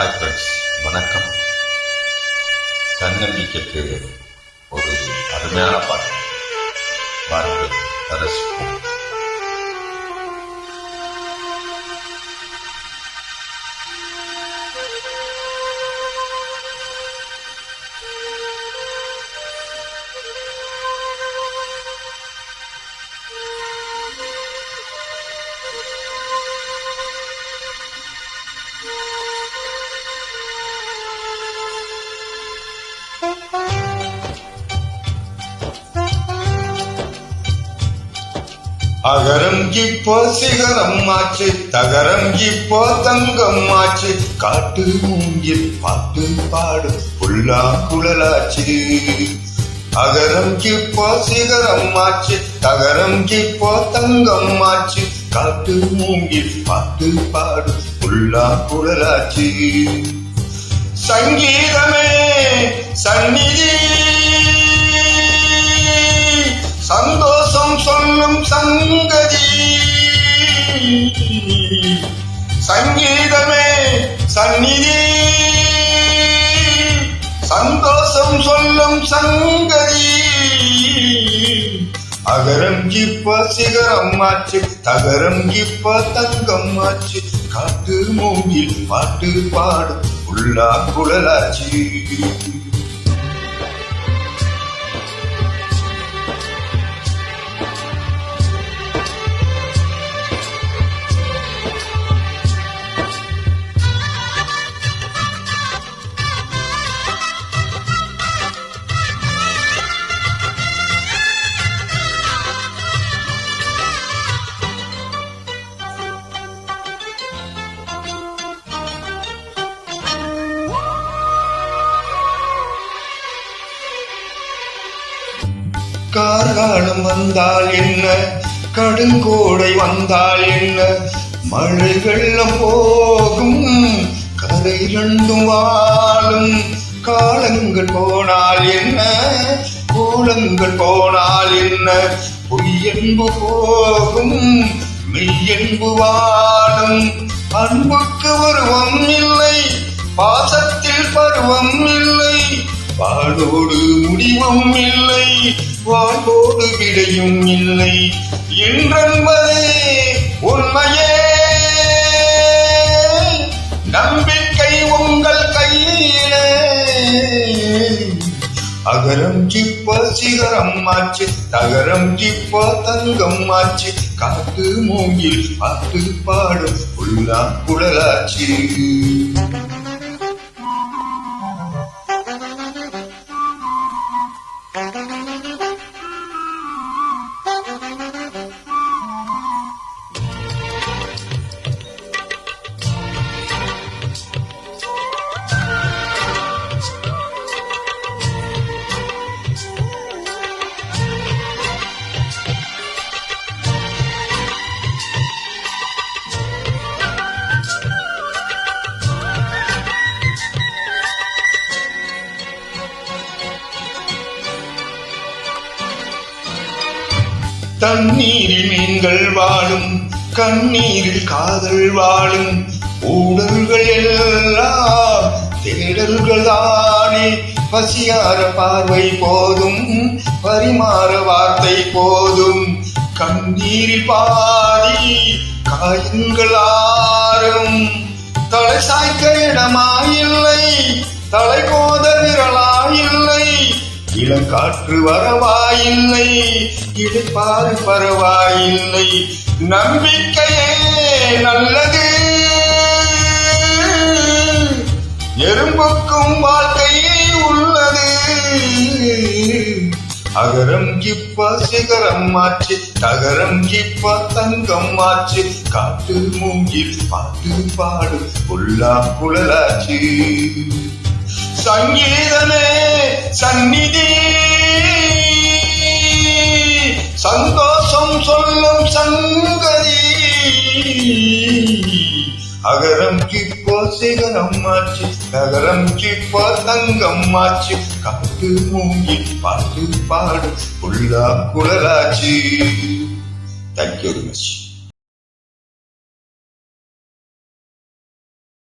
Hi friends வணக்கம். தன்னம்பிக்கைக்கு ஒரு அருமையான பாட்டு வாருங்கள் ரசிப்போம். அகரம் இப்போ சிகரம் ஆச்சு தகரம் இப்போ தங்கம் ஆச்சு. காட்டு மூங்கில் பாட்டு பாடு புல்லா குழலாச்சு. அகரம் இப்போ சிகரம் ஆச்சு தகரம் இப்போ தங்கம் ஆச்சு. காட்டு மூங்கில் பாட்டு பாடு புல்லா குழலாச்சு. சங்கீதமே சந்நிதி சொல்லும் சங்கதி. சங்கீதமே சந்நிதி. சந்தோஷம் சொல்லும் சங்கதி. அகரம் கிப்ப சிகரம் ஆச்சு தகரம் கிப்ப தங்கம் ஆச்சு. காட்டு மூங்கில் பாட்டு பாடு உள்ளா குழலாச்சு. கார்காலம் வந்தால் என்ன? கடுங்கோடை வந்தால் என்ன? மழை வெள்ளம் போகும் கரை இரண்டும் வாழும். காலங்கள் போனால் என்ன? கோலங்கள் போனால் என்ன? பொய்யன்பு போகும் மெய்யன்பு வாழும். அன்புக்கு உருவம் இல்லை பாசத்தில் பருவம் இல்லை பாடோடு முடிவும் இல்லை. வாழ்வோடு விடையும் இல்லை. என்றென்பதே உண்மையே. நம்பிக்கை உங்கள் கையிலே. அகரம் ஜிப்ப சிகரம் ஆச்சு தகரம் ஜிப்ப தங்கம் ஆச்சு காத்து மூங்கில் பாட்டு பாடும் புல்லா குழலாச்சு தண்ணீரில் மீன்கள் வாழும் கண்ணீரில் காதல் வாழும். ஊடல்கள் எல்லாம் தேடல்கள் தானே பசியார பார்வை போதும் பரிமாற வார்த்தை போதும். கண்ணீரில் பாதி காயங்கள் ஆறும். தலை சாய்க்க இடமாயில்லை தலை கோத விரலாயில்லை இளங்காற்று வரவாயில்லை இடைப்பாறு பரவாயில்லை. நம்பிக்கையே நல்லது. எறும்புக்கும் வாழ்க்கையே உள்ளது. அகரம் கிப்ப சிகரம் மாச்சு தகரம் கிப்ப தங்கம் மாச்சு காட்டு மூங்கில் பாட்டு பாடு புல்லா குழலாச்சு சங்கீதமே சந்நிதி. சந்தோஷம் சொல்லும் சங்கதி அகரம் கிப்போ சிகரம் ஆச்சு நகரம் கிப்போ தங்கம் ஆச்சு காட்டு மூங்கி பாட்டு பாடு புல்லா குழலாச்சு. Thank you very much